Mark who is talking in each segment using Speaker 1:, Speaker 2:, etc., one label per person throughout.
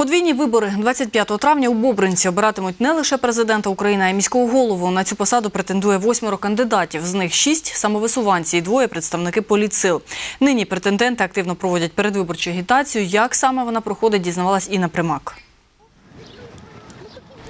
Speaker 1: Подвійні вибори 25 травня у Бобринці обиратимуть не лише президента України, а й міського голову. На цю посаду претендує восьмеро кандидатів. З них шість самовисуванці і двоє представники політсил. Нині претенденти активно проводять передвиборчу агітацію. Як саме вона проходить, дізнавалась Інна Примак.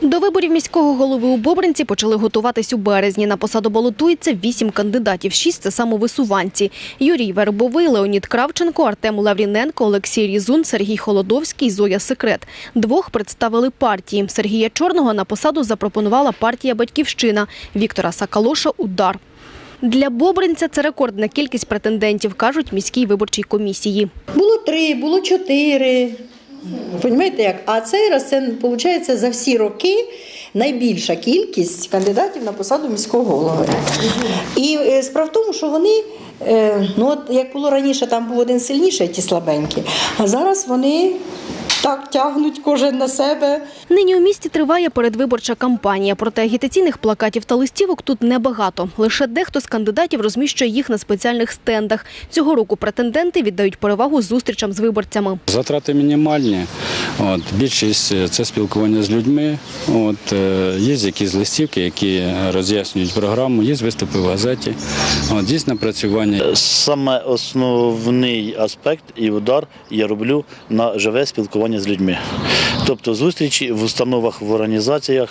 Speaker 2: До виборів міського голови у Бобринці почали готуватись у березні. На посаду балотується вісім кандидатів. Шість – це самовисуванці. Юрій Вербовий, Леонід Кравченко, Артем Лавріненко, Олексій Різун, Сергій Холодовський, Зоя Секрет. Двох представили партії. Сергія Чорного на посаду запропонувала партія «Батьківщина», Віктора Сакалоша – «Удар». Для Бобринця це рекордна кількість претендентів, кажуть міській виборчій комісії.
Speaker 3: Було три, було чотири. Понімаєте як? А цей раз це виходить за всі роки найбільша кількість кандидатів на посаду міського голови. І е, справа в тому, що вони, е, ну от як було раніше, там був один сильніший, ті слабенькі, а зараз вони так тягнуть кожен на себе.
Speaker 2: Нині у місті триває передвиборча кампанія, проте агітаційних плакатів та листівок тут небагато. Лише дехто з кандидатів розміщує їх на спеціальних стендах. Цього року претенденти віддають перевагу зустрічам з виборцями.
Speaker 4: Затрати мінімальні. От, більшість е, це спілкування з людьми. От, е, є якісь листівки, які роз'яснюють програму, є виступи в газеті, от, є напрацювання.
Speaker 5: Саме основний аспект і удар я роблю на живе спілкування з людьми. Тобто зустрічі в установах, в організаціях,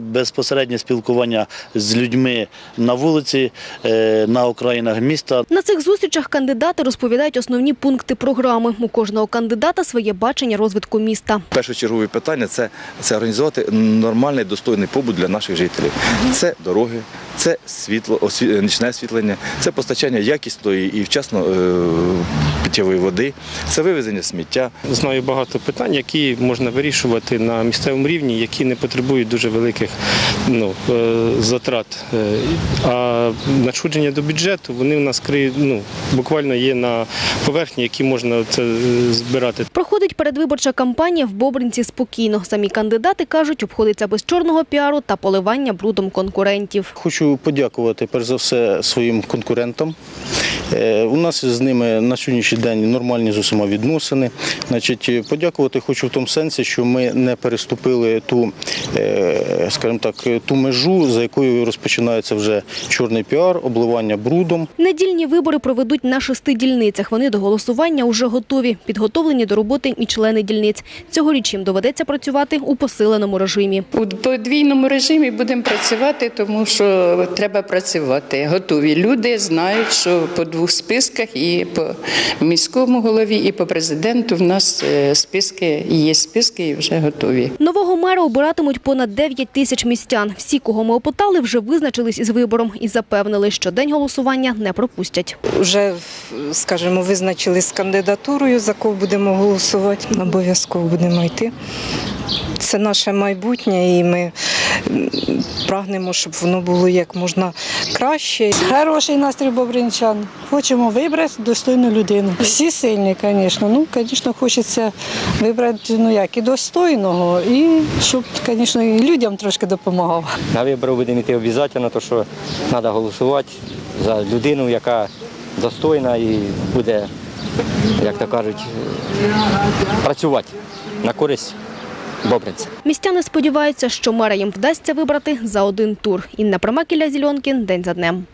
Speaker 5: безпосереднє спілкування з людьми на вулиці, е, на окраїнах міста.
Speaker 2: На цих зустрічах кандидати розповідають основні пункти програми. У кожного кандидата своє бачення розвитку міста.
Speaker 6: Першочергове питання це, це організувати нормальний достойний побут для наших жителів. Це дороги, це світло, осві- нічне освітлення, це постачання якісної і вчасно е, питтєвої води, це вивезення сміття.
Speaker 7: Знаю багато питань, які можна вирішувати на місцевому рівні, які не потребують дуже великих ну, е, затрат. Е, А надходження до бюджету вони у нас кри- ну, буквально є на поверхні, які можна це е, збирати.
Speaker 2: Проходить передвиборча кампанія в Бобринці спокійно. Самі кандидати кажуть, обходиться без чорного піару та поливання брудом конкурентів.
Speaker 8: Хочу подякувати перш за все своїм конкурентам. Е, У нас з ними на сьогоднішній день нормальні з усіма відносини. Значить, е, подякувати хочу в тому сенсі, що ми не переступили ту, е, скажімо так, ту межу, за якою розпочинається вже чорний піар, обливання брудом.
Speaker 2: Недільні вибори проведуть на шести дільницях. Вони до голосування вже готові, підготовлені до роботи і члени дільниць. Цьогоріч їм доведеться працювати у посиленому режимі.
Speaker 9: У подвійному режимі будемо працювати, тому що треба працювати. Готові люди знають, що по двох списках і по міському голові, і по президенту в нас е, списки є списки і вже готові.
Speaker 2: Нового мера обиратимуть понад 9 тисяч містян. Всі, кого ми опитали, вже визначились із вибором і запевнили, що день голосування не пропустять.
Speaker 10: Вже, скажімо, визначили з кандидатурою, за кого будемо голосувати. Обов'язково будемо йти. Це наше майбутнє, і ми прагнемо, щоб воно було як можна краще.
Speaker 11: Хороший настрій бобринчан. Хочемо вибрати достойну людину. Всі сильні, звісно. Ну, звісно, хочеться вибрати ну як і достойного, і щоб, звісно, і людям трошки допомагав.
Speaker 12: На вибори будемо йти обов'язково, тому що треба голосувати за людину, яка достойна і буде, як то кажуть, працювати на користь Бобринця.
Speaker 2: Містяни сподіваються, що мера їм вдасться вибрати за один тур. Інна Промакіля Зільонкін. День за днем.